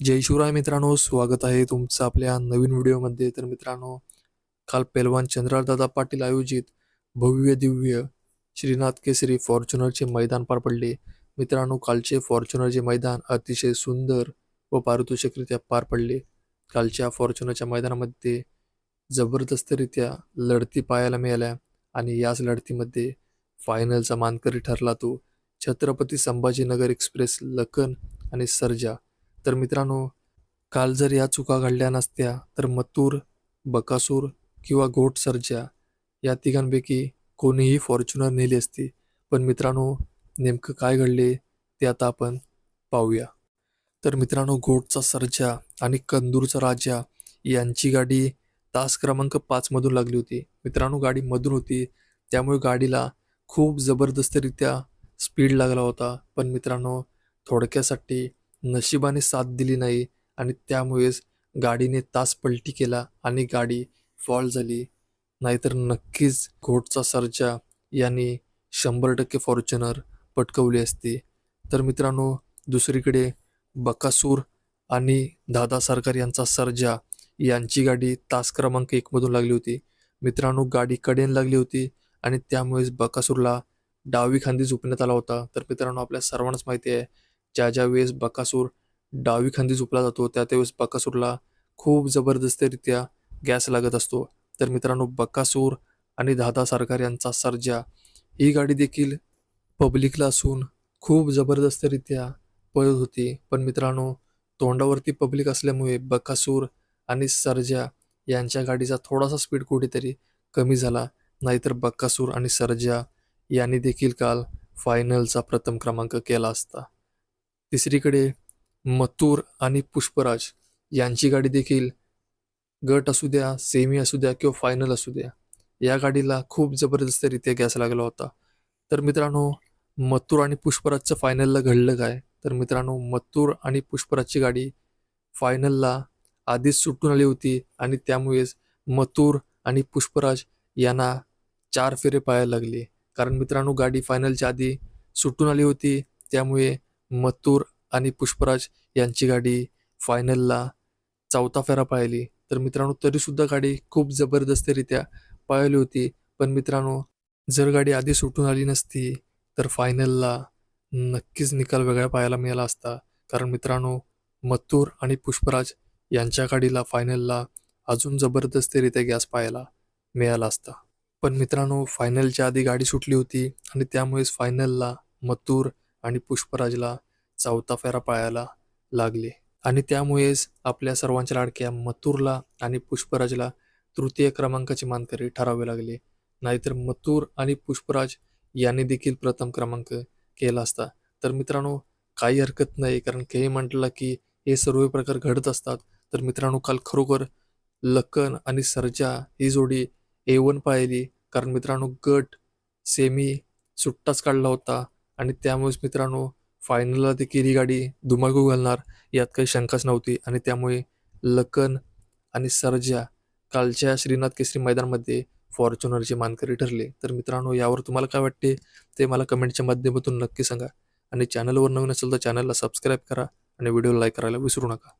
जय शिवराय मित्रांनो स्वागत आहे तुमचं आपल्या नवीन व्हिडिओमध्ये. तर मित्रांनो काल पेलवान चंद्रदादा पाटील आयोजित भव्य दिव्य श्रीनाथ केसरी फॉर्च्युनरचे मैदान पार पडले. मित्रांनो कालचे फॉर्च्युनरचे मैदान अतिशय सुंदर व पारितोषिकरित्या पार पडले. कालच्या फॉर्च्युनरच्या मैदानामध्ये जबरदस्तरित्या लढती पाहायला मिळाल्या आणि याच लढतीमध्ये फायनलचा मानकरी ठरला तो. छत्रपती संभाजीनगर एक्सप्रेस लखन आणि सर्जा तर मित्रांनो काल जर या चुका घडल्या नसत्या तर मतूर बकासूर किंवा घोट सर्जा या तिघांपैकी कोणीही फॉर्च्युनर नेली असती. पण मित्रांनो नेमकं काय घडले ते आता आपण पाहूया. तर मित्रांनो घोटचा सर्जा आणि कंदूरचा राजा यांची गाडी तास क्रमांक पाचमधून लागली होती. मित्रांनो गाडी मधून होती. त्यामुळे गाडीला खूप जबरदस्तरित्या स्पीड लागला होता. पण मित्रांनो थोडक्यासाठी नशिबाने साथ दिली नाही आणि त्यामुळेच गाडीने तास पलटी केला आणि गाडी फॉल झाली. नाहीतर नक्कीच घोटचा सर्जा यांनी शंभर टक्के फॉर्च्युनर पटकवली असती. तर मित्रांनो दुसरीकडे बकासूर आणि दादा सरकार यांचा सर्जा यांची गाडी तास क्रमांक एकमधून लागली होती. मित्रांनो गाडी कडेन लागली होती आणि त्यामुळेच बकासूरला डावी खांदी झोपण्यात आला होता. तर मित्रांनो आपल्या सर्वांनाच माहिती आहे ज्या ज्या वेळेस बकासूर डावी खांदी झोपला जातो त्या त्यावेळेस बकासूरला खूप जबरदस्तरित्या गॅस लागत असतो. तर मित्रांनो बकासूर आणि दादा सरकार यांचा सर्जा ही गाडी देखील पब्लिकला असून खूप जबरदस्तरित्या पळत होती. पण मित्रांनो तोंडावरती पब्लिक असल्यामुळे बकासूर आणि सर्जा यांच्या गाडीचा थोडासा स्पीड कुठेतरी कमी झाला. नाहीतर बक्कासूर आणि सर्जा यांनी देखील काल फायनलचा प्रथम क्रमांक केला असता. तिसरीकडे मथुर आणि पुष्पराज यांची गाडी देखील गट असू द्या सेमी असू द्या किंवा फायनल असू द्या या गाडीला खूप जबरदस्तरित्या गॅस लागला होता. तर मित्रांनो मथुर आणि पुष्पराजचं फायनलला घडलं काय? तर मित्रांनो मथुर आणि पुष्पराजची गाडी फायनलला आधीच सुटून आली होती आणि त्यामुळेच मथुर आणि पुष्पराज यांना चार फेरे पाहायला लागले. कारण मित्रांनो गाडी फायनलच्या आधी सुटून आली होती त्यामुळे मथुर आणि पुष्पराज यांची गाडी फायनलला चौथा फेरा पाहिली. तर मित्रांनो तरीसुद्धा गाडी खूप जबरदस्तरित्या पाहिली होती. पण मित्रांनो जर गाडी आधी सुटून आली नसती तर फायनलला नक्कीच निकाल वेगळा पाहायला मिळाला असता. कारण मित्रांनो मथुर आणि पुष्पराज यांच्या गाडीला फायनलला अजून जबरदस्तरित्या गॅस पाहायला मिळाला असता. पण मित्रांनो फायनलच्या आधी गाडी सुटली होती आणि त्यामुळेच फायनलला मथुर आणि पुष्पराजला चौथा फेरा पाळायला लागले. आणि त्यामुळेच आपल्या सर्वांच्या लाडक्या मथुरला आणि पुष्पराजला तृतीय क्रमांकाचे मानकरी ठरावे लागले. नाहीतर मथुर आणि पुष्पराज यांनी देखील प्रथम क्रमांक केला असता. तर मित्रांनो काही हरकत नाही कारण काही म्हटलं की हे सर्व प्रकार घडत असतात. तर मित्रांनो काल खरोखर लखन आणि सर्जा ही जोडी ए वन पाहिली. कारण मित्रांनो गट सेमी सुट्टाच काढला होता. आणि त्यामुळेच मित्रांनो फायनलला ती ही गाडी धुमाकूळ घालणार यात काही शंकाच नव्हती. आणि त्यामुळे लकन आणि सर्जा कालच्या श्रीनाथ केसरी मैदानमध्ये फॉर्च्युनरचे मानकरी ठरले. तर मित्रांनो यावर तुम्हाला काय वाटते ते मला कमेंटच्या माध्यमातून नक्की सांगा. आणि चॅनलवर नवीन असेल तर चॅनलला सबस्क्राईब करा आणि व्हिडिओ लाईक करायला विसरू नका.